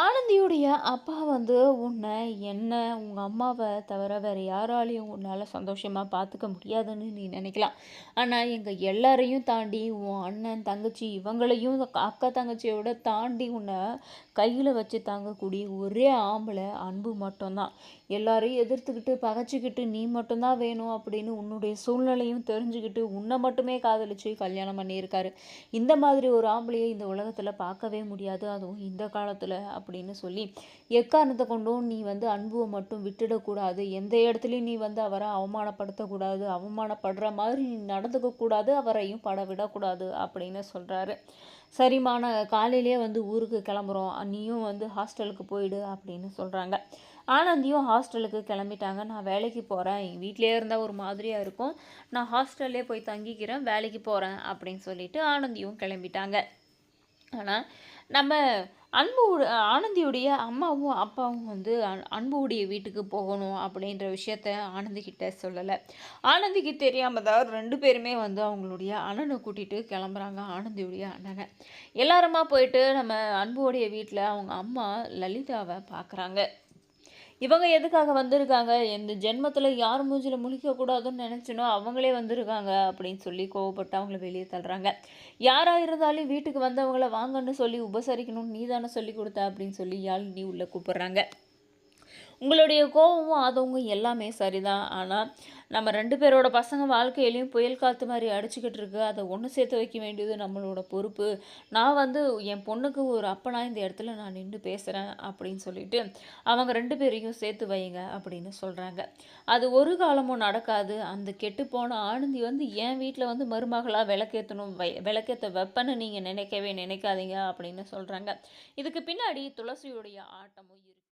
ஆனந்தியுடைய அப்பா வந்து உன்னை என்ன உங்கள் அம்மாவை தவிர வேறு யாராலையும் உன்னால் சந்தோஷமாக பார்த்துக்க முடியாதுன்னு நீ நினைக்கலாம். ஆனால் எங்கள் எல்லாரையும் தாண்டி உன் அண்ணன் தங்கச்சி இவங்களையும் அக்கா தங்கச்சியோட தாண்டி உன்னை கையில் வச்சு தாங்கக்கூடிய ஒரே ஆம்பளை அன்பு மட்டும்தான். எல்லாரையும் எதிர்த்துக்கிட்டு பகைச்சிக்கிட்டு நீ மட்டும்தான் வேணும் அப்படின்னு உன்னுடைய சூழ்நிலையும் தெரிஞ்சுக்கிட்டு உன்னை மட்டுமே காதலிச்சு கல்யாணம் பண்ணியிருக்காரு. இந்த மாதிரி ஒரு ஆம்பளையை இந்த உலகத்தில் பார்க்கவே முடியாது. அதுவும் இந்த காலத்தில் அப்படின்னு சொல்லி எக்காரணத்தை கொண்டும் நீ வந்து அன்புவை மட்டும் விட்டுடக்கூடாது. எந்த இடத்துலையும் நீ வந்து அவரை அவமானப்படுத்தக்கூடாது அவமானப்படுற மாதிரி நீ நடந்துக்கக்கூடாது அவரையும் பட விடக்கூடாது அப்படின்னு சொல்கிறாரு சரிம்மா நான் காலையிலே வந்து ஊருக்கு கிளம்புறோம். நீயும் வந்து ஹாஸ்டலுக்கு போயிடு அப்படின்னு சொல்கிறாங்க ஆனந்தியும் ஹாஸ்டலுக்கு கிளம்பிட்டாங்க. நான் வேலைக்கு போகிறேன் எங்கள் வீட்டிலே இருந்தால் ஒரு மாதிரியாக இருக்கும். நான் ஹாஸ்டல்லே போய் தங்கிக்கிறேன். வேலைக்கு போகிறேன் அப்படின்னு சொல்லிட்டு ஆனந்தியும் கிளம்பிட்டாங்க. ஆனால் நம்ம அன்பு ஆனந்தியுடைய அம்மாவும் அப்பாவும் வந்து அன்புடைய வீட்டுக்கு போகணும் அப்படின்ற விஷயத்த ஆனந்திக்கிட்ட சொல்லலை. ஆனந்திக்கு தெரியாமல் தான் ரெண்டு பேருமே வந்து அவங்களுடைய அண்ணனை கூட்டிகிட்டு கிளம்புறாங்க ஆனந்தியுடைய அண்ணனை. எல்லாருமா போயிட்டு நம்ம அன்புடைய வீட்டில் அவங்க அம்மா லலிதாவை பார்க்குறாங்க இவங்க எதுக்காக வந்திருக்காங்க? இந்த ஜென்மத்தில் யார் மூஞ்சில் முழிக்கக்கூடாதுன்னு நினச்சினோ அவங்களே வந்திருக்காங்க அப்படின்னு சொல்லி கோவப்பட்டு அவங்கள வெளியே தள்ளுறாங்க. யாராக இருந்தாலும் வீட்டுக்கு வந்தவங்கள வாங்கன்னு சொல்லி உபசரிக்கணும்னு நீ தானே சொல்லி கொடுத்த அப்படின்னு சொல்லி யாழினி உள்ளே கூப்பிட்றாங்க. உங்களுடைய கோபமும் ஆதவங்க எல்லாமே சரிதான். ஆனால் நம்ம ரெண்டு பேரோட பசங்க வாழ்க்கையிலையும் புயல் காற்று மாதிரி அடிச்சுக்கிட்டு இருக்கு. அதை ஒன்று சேர்த்து வைக்க வேண்டியது நம்மளோட பொறுப்பு. நான் வந்து என் பொண்ணுக்கு ஒரு அப்பனா இந்த இடத்துல நான் நின்று பேசுகிறேன் அப்படின்னு சொல்லிட்டு அவங்க ரெண்டு பேரையும் சேர்த்து வைங்க அப்படின்னு சொல்கிறாங்க அது ஒரு காலமும் நடக்காது. அந்த கெட்டு போன ஆனந்தி வந்து என் வீட்டில் வந்து மருமகளாக விளக்கேற்றணும் வை விளக்கேற்ற வெப்பன்னு நீங்கள் நினைக்கவே நினைக்காதீங்க அப்படின்னு சொல்கிறாங்க இதுக்கு பின்னாடி துளசியுடைய ஆட்டமும் இருக்குது